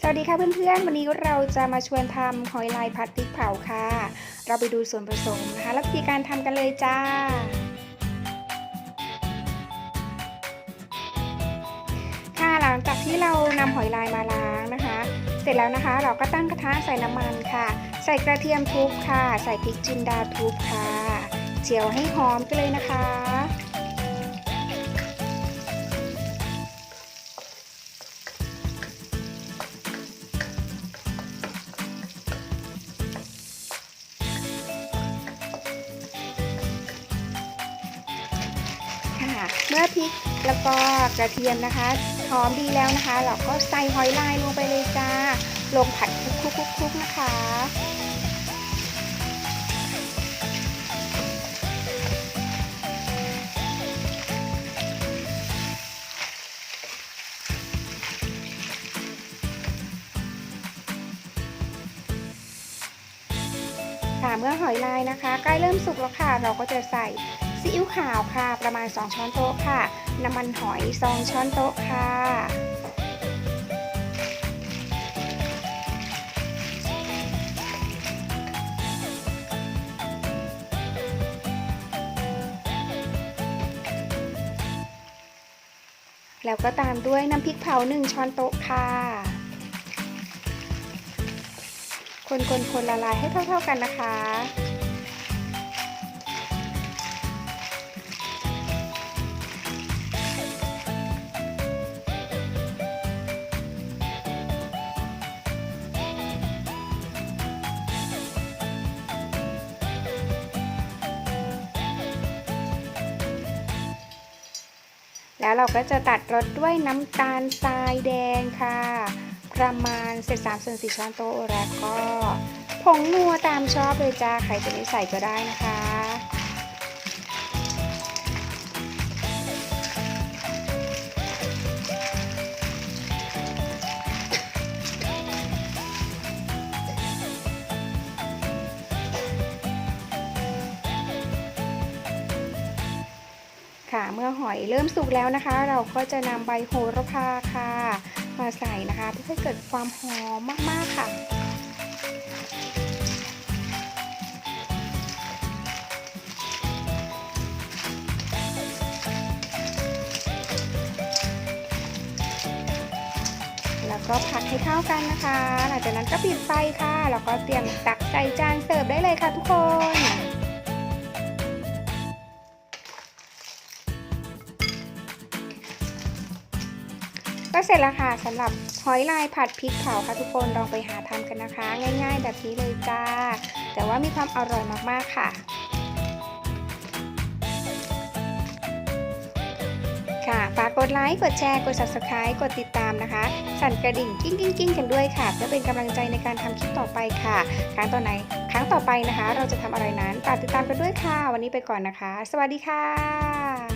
สวัสดีค่ะเพื่อนๆ วันนี้เราจะมาชวนทำหอยลายผัดพริกเผาค่ะ เราไปดูส่วนผสมนะคะ และวิธีการทำกันเลยจ้า ค่ะหลังจากที่เรานำหอยลายมาล้างนะคะ เสร็จแล้วนะคะ เราก็ตั้งกระทะใส่น้ำมันค่ะ ใส่กระเทียมทุบค่ะ ใส่พริกจินดาทุบค่ะ เจียวให้หอมกันเลยนะคะ เมื่อพริกแล้วก็กระเทียมนะคะหอมดีแล้วนะคะ เราก็ใส่หอยลายลงไปเลยจ้า ลงผัดคลุกๆๆๆนะคะ ค่ะเมื่อหอยลายนะคะ ใกล้เริ่มสุกแล้วค่ะ เราก็จะใส่ ซีอิ๊วขาวค่ะ ประมาณ 2 ช้อนโต๊ะค่ะ น้ำมันหอย2ช้อนโต๊ะค่ะ แล้วก็ตามด้วยน้ำพริกเผา 1 ช้อนโต๊ะค่ะ คนคนคนละลายให้เท่าๆกันนะคะ แล้วเราก็จะตัดรสด้วยน้ำตาลทรายแดงค่ะ ประมาณเศษสามส่วนสี่ช้อนโต๊ะแล้วก็ผงนัวตามชอบเลยจ้าใครจะไม่ใส่ก็ได้นะคะ ค่ะ เมื่อหอยเริ่มสุกแล้วนะคะ เราก็จะนำใบโหระพาค่ะ มาใส่นะคะ เพื่อให้เกิดความหอมมาก ๆ ค่ะแล้วก็ผัดให้เข้ากันนะคะ หลังจากนั้นก็ปิดไฟค่ะ แล้วก็เตรียมตักใส่จานเสิร์ฟได้เลยค่ะทุกคน ก็เสร็จแล้วค่ะสำหรับหอยลายผัดพริกเผาค่ะทุกคนลองไปหาทำกันนะคะ ง่าย ๆ แบบนี้เลยจ้า แต่ว่ามีความอร่อยมากๆค่ะ ค่ะฝากกดไลค์กดแชร์กด subscribe กดติดตามนะคะ สั่นกระดิ่งกิ้งกิ้งกิ้งกันด้วยค่ะ เพื่อเป็นกำลังใจในการทำคลิปต่อไปค่ะ ครั้งต่อไหน ครั้งต่อไปนะคะ เราจะทำอะไรนั้นฝากติดตามกันด้วยค่ะ วันนี้ไปก่อนนะคะ สวัสดีค่ะ